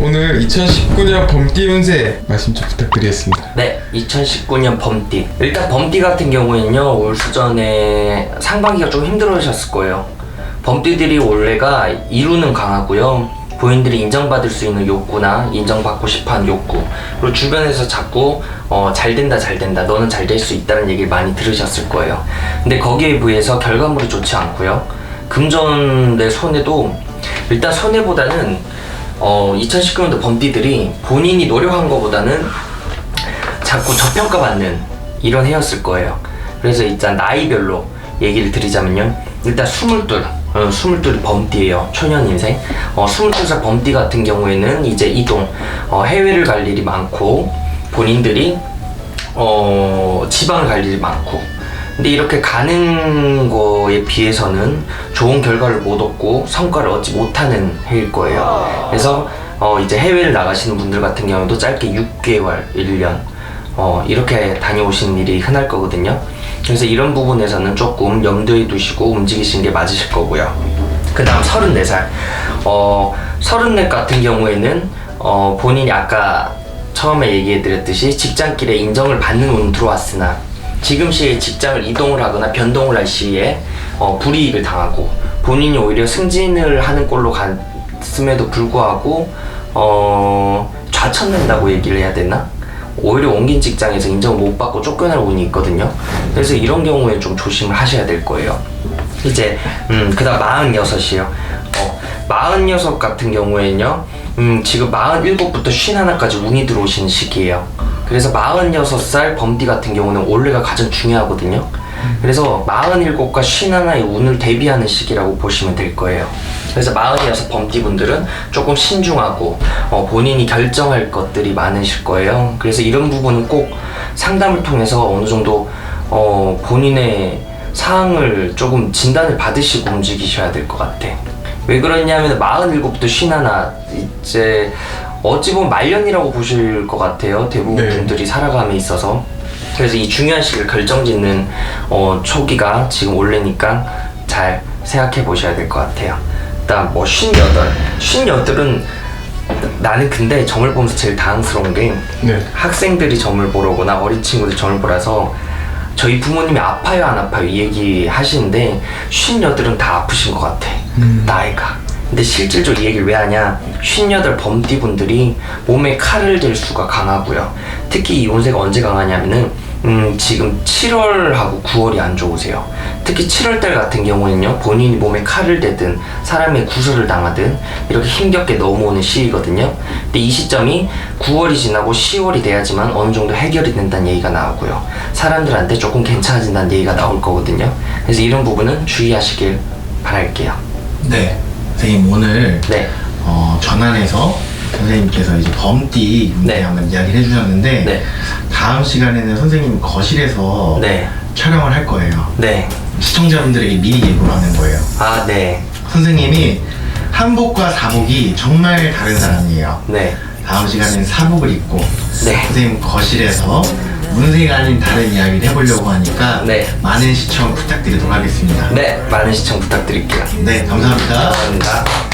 오늘 2019년 범띠 운세 말씀 좀 부탁드리겠습니다. 네, 2019년 범띠. 일단 범띠 같은 경우에는요, 올 수전에 상반기가 좀 힘들으셨을 거예요. 범띠들이 원래가 이루는 강하고요. 본인들이 인정받을 수 있는 욕구나 인정받고 싶어하는 욕구 그리고 주변에서 자꾸 어, 잘 된다 잘 된다 너는 잘 될 수 있다는 얘기를 많이 들으셨을 거예요 근데 거기에 비해서 결과물이 좋지 않고요 금전의 손해도 일단 손해보다는 어, 2019년도 범띠들이 본인이 노력한 것보다는 자꾸 저평가받는 이런 해였을 거예요. 그래서 일단 나이별로 얘기를 드리자면요. 일단 스물둘, 어, 스물둘이 범띠예요. 초년 인생. 어, 스물둘살 범띠 같은 경우에는 이제 이동, 어, 해외를 갈 일이 많고 본인들이 어, 지방을 갈 일이 많고 근데 이렇게 가는 거에 비해서는 좋은 결과를 못 얻고 성과를 얻지 못하는 해일 거예요. 그래서 어, 이제 해외를 나가시는 분들 같은 경우도 짧게 6개월, 1년 어, 이렇게 다녀오시는 일이 흔할 거거든요. 그래서 이런 부분에서는 조금 염두에 두시고 움직이시는 게 맞으실 거고요. 그 다음 34살. 어, 34 같은 경우에는 어, 본인이 아까 처음에 얘기해 드렸듯이 직장길에 인정을 받는 운 들어왔으나 지금 시에 직장을 이동을 하거나 변동을 할 시에 어, 불이익을 당하고 본인이 오히려 승진을 하는 꼴로 갔음에도 불구하고 어, 좌천된다고 얘기를 해야 되나? 오히려 옮긴 직장에서 인정을 못 받고 쫓겨날 운이 있거든요. 그래서 이런 경우에 좀 조심을 하셔야 될 거예요. 이제 음, 그다음 46이요. 어, 46 같은 경우에는요. 음, 지금 47부터 51까지 운이 들어오시는 시기예요. 그래서 46살 범띠 같은 경우는 올해가 가장 중요하거든요. 그래서 47과 51의 운을 대비하는 시기라고 보시면 될 거예요. 그래서 46 범띠 분들은 조금 신중하고 어, 본인이 결정할 것들이 많으실 거예요. 그래서 이런 부분은 꼭 상담을 통해서 어느 정도 어, 본인의 사항을 조금 진단을 받으시고 움직이셔야 될 것 같아. 왜 그러냐면 47부터 51 이제 어찌 보면 말년이라고 보실 것 같아요. 대부분 네. 분들이 살아감에 있어서. 그래서 이 중요한 시기를 결정짓는 어, 초기가 지금 올래니까 잘 생각해 보셔야 될 것 같아요. 일단 뭐 58, 58은 나는 근데 점을 보면서 제일 당황스러운 게 네. 학생들이 점을 보러 오거나 어린 친구들 점을 보라서 저희 부모님이 아파요 안 아파요 이 얘기 하시는데 58은 다 아프신 것 같아 나이가 근데 실질적으로 이 얘기를 왜 하냐 58 범띠 분들이 몸에 칼을 댈 수가 강하고요 특히 이 운세가 언제 강하냐면은 음, 지금 7월하고 9월이 안 좋으세요. 특히 7월달 같은 경우에는요, 본인이 몸에 칼을 대든 사람의 구설을 당하든 이렇게 힘겹게 넘어오는 시기거든요. 근데 이 시점이 9월이 지나고 10월이 돼야지만 어느 정도 해결이 된다는 얘기가 나오고요. 사람들한테 조금 괜찮아진다는 얘기가 나올 거거든요. 그래서 이런 부분은 주의하시길 바랄게요. 네. 선생님 오늘 네. 어, 전환해서 선생님께서 이제 범띠 문제 네. 한번 이야기를 해주셨는데 네. 다음 시간에는 선생님 거실에서 네. 촬영을 할 거예요. 네. 시청자분들에게 미리 예고를 하는 거예요. 아, 네. 선생님이 한복과 사복이 정말 다른 사람이에요. 네. 다음 시간에는 사복을 입고 네. 선생님 거실에서 문세가 아닌 다른 이야기를 해보려고 하니까 네. 많은 시청 부탁드리도록 하겠습니다. 네. 많은 시청 부탁드릴게요. 네, 감사합니다. 감사합니다.